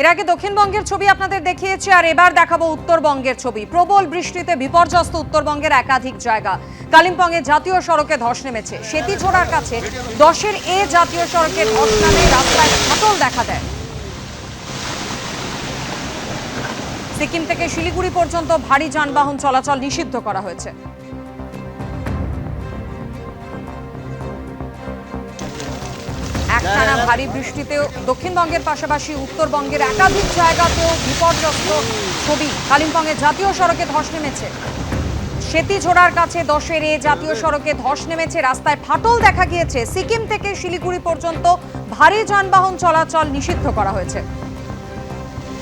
এর আগে দক্ষিণবঙ্গের ছবি আপনাদের দেখিয়েছি, আর এবার দেখাবো উত্তরবঙ্গের ছবি। প্রবল বৃষ্টিতে বিপর্যস্ত উত্তরবঙ্গের একাধিক জায়গা। কালিম্পংয়ে জাতীয় সড়কে ধস নেমেছে। সেতিঝোড়ার কাছে দশের এ জাতীয় সড়কে ধস নামে রাস্তায় ফাটল দেখা দেয়। সিকিম থেকে শিলিগুড়ি পর্যন্ত ভারী যানবাহন চলাচল নিষিদ্ধ করা হয়েছে। ভারী বৃষ্টিতে দক্ষিণবঙ্গের পাশাপাশি উত্তরবঙ্গের একাধিক জায়গাতেও বিপর্যস্ত ছবি। কালিম্পংয়ে জাতীয় সড়কে ধস নেমেছে। সেতিঝোড়ার কাছে দশের এ জাতীয় সড়কে ধস নেমেছে। রাস্তায় ফাটল দেখা গিয়েছে। সিকিম থেকে শিলিগুড়ি পর্যন্ত ভারী যানবাহন চলাচল নিষিদ্ধ করা হয়েছে।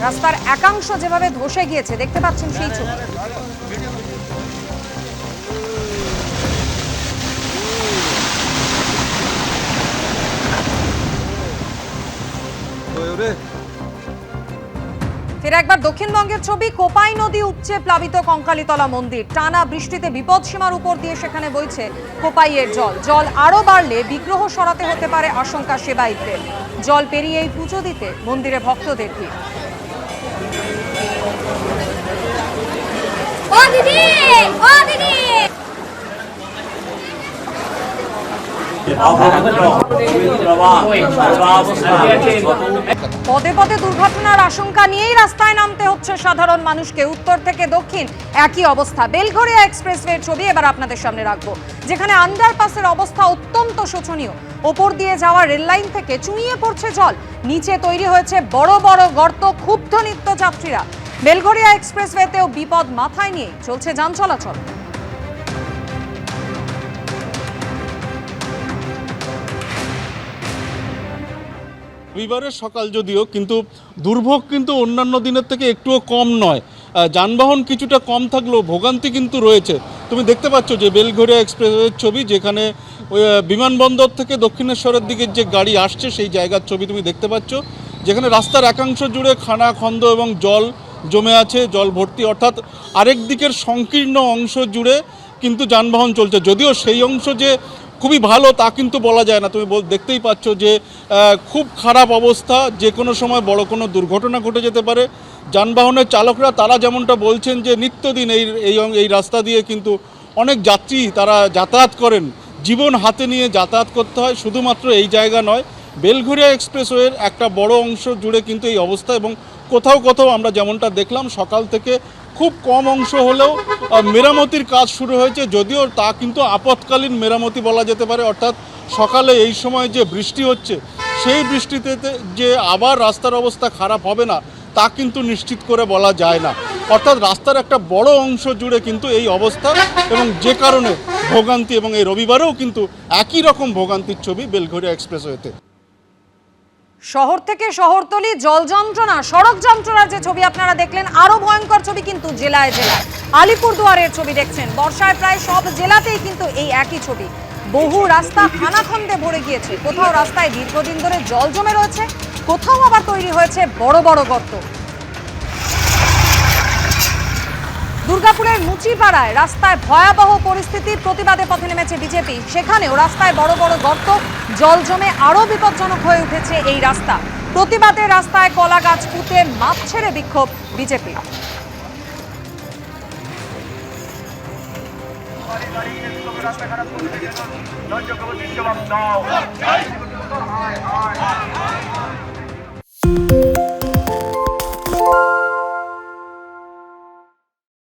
রাস্তার একাংশ যেভাবে ধসে গিয়েছে, দেখতে পাচ্ছেন সেই ছবি। ফের একবার দক্ষিণবঙ্গের ছবি কোপাই নদী উপচে প্লাবিত কঙ্কালীতলা মন্দির। টানা বৃষ্টিতে বিপদ সীমার উপর দিয়ে সেখানে বইছে কোপাইয়ের জল। জল আরও বাড়লে বিগ্রহ সরাতে হতে পারে আশঙ্কা সেবায়িতদের জল পেরিয়েই পুজো দিতে মন্দিরে ভক্তদের দিদি ও দিদি পদে পদে দুর্ঘটনার আশঙ্কা নিয়েই রাস্তায় নামতে হচ্ছে সাধারণ মানুষকে। উত্তর থেকে দক্ষিণ একই অবস্থা। বেলঘরিয়া এক্সপ্রেসওয়ের ছবি এবার আপনাদের সামনে রাখব, যেখানে আন্ডারপাসের অবস্থা অত্যন্ত শোচনীয়। ওপর দিয়ে যাওয়া রেললাইন থেকে চুঁইয়ে পড়ছে জল। নিচে তৈরি হয়েছে বড় বড় গর্ত, ক্ষুব্ধ নিত্যযাত্রীরা। বেলঘরিয়া এক্সপ্রেসওয়েতেও বিপদ মাথায় নিয়ে চলছে যান চলাচল। রবিবারের সকাল যদিও, কিন্তু দুর্ভোগ কিন্তু অন্যান্য দিনের থেকে একটুও কম নয়। যানবাহন কিছুটা কম থাকলেও ভোগান্তি কিন্তু রয়েছে। তুমি দেখতে পাচ্ছ যে বেলঘরিয়া এক্সপ্রেসের ছবি, যেখানে বিমানবন্দর থেকে দক্ষিণেশ্বরের দিকে যে গাড়ি আসছে, সেই জায়গার ছবি তুমি দেখতে পাচ্ছ। যেখানে রাস্তার একাংশ জুড়ে খানা, খন্দ এবং জল জমে আছে, জল ভর্তি। অর্থাৎ আরেক দিকের সংকীর্ণ অংশ জুড়ে কিন্তু যানবাহন চলছে। যদিও সেই অংশ যে খুবই ভালো, তা কিন্তু বলা যায় না। তুমি দেখতেই পাচ্ছ যে খুব খারাপ অবস্থা, যে কোনো সময় বড় কোনো দুর্ঘটনা ঘটে যেতে পারে। যানবাহনের চালকরা, তারা যেমনটা বলছেন যে, নিত্যদিন এই এই এই রাস্তা দিয়ে কিন্তু অনেক যাত্রী তারা যাতায়াত করেন। জীবন হাতে নিয়ে যাতায়াত করতে হয়, শুধুমাত্র এই জায়গা নয়। বেলঘরিয়া এক্সপ্রেসওয়ের একটা বড় অংশ জুড়ে কিন্তু এই অবস্থা এবং কোথাও কোথাও আমরা যেমনটা দেখলাম, সকাল থেকে খুব কম অংশ হলেও মেরামতির কাজ শুরু হয়েছে, যদিও তা কিন্তু আপৎকালীন মেরামতি বলা যেতে পারে। অর্থাৎ সকালে এই সময় যে বৃষ্টি হচ্ছে, সেই বৃষ্টিতে যে আবার রাস্তার অবস্থা খারাপ হবে না, তা কিন্তু নিশ্চিত করে বলা যায় না। অর্থাৎ রাস্তার একটা বড় অংশ জুড়ে কিন্তু এই অবস্থা এবং যে কারণে ভোগান্তি এবং এই রবিবারেও কিন্তু একই রকম ভোগান্তির ছবি বেলঘরিয়া এক্সপ্রেসওয়েতে। শহর থেকে শহরতলি, জল যন্ত্রণা, সড়ক যন্ত্রণার যে ছবি আপনারা দেখলেন, আরও ভয়ঙ্কর ছবি কিন্তু জেলায় জেলায়। আলিপুরদুয়ারের ছবি দেখছেন, বর্ষায় প্রায় সব জেলাতেই কিন্তু এই একই ছবি। বহু রাস্তা খানাখন্দে ভরে গিয়েছে, কোথাও রাস্তায় দীর্ঘদিন ধরে জল জমে রয়েছে, কোথাও আবার তৈরি হয়েছে বড় বড় গর্ত। দুর্গাপুরের মুচিপাড়ায় রাস্তায় ভয়াবহ পরিস্থিতির প্রতিবাদে পথে নেমেছে বিজেপি। সেখানেও রাস্তায় বড় বড় গর্ত, জল জমে আরও বিপজ্জনক হয়ে উঠেছে এই রাস্তা। প্রতিবাদে রাস্তায় কলা গাছ পুঁতে মাপ ছেড়ে বিক্ষোভ বিজেপি। রাস্তা খারাপ করে দাও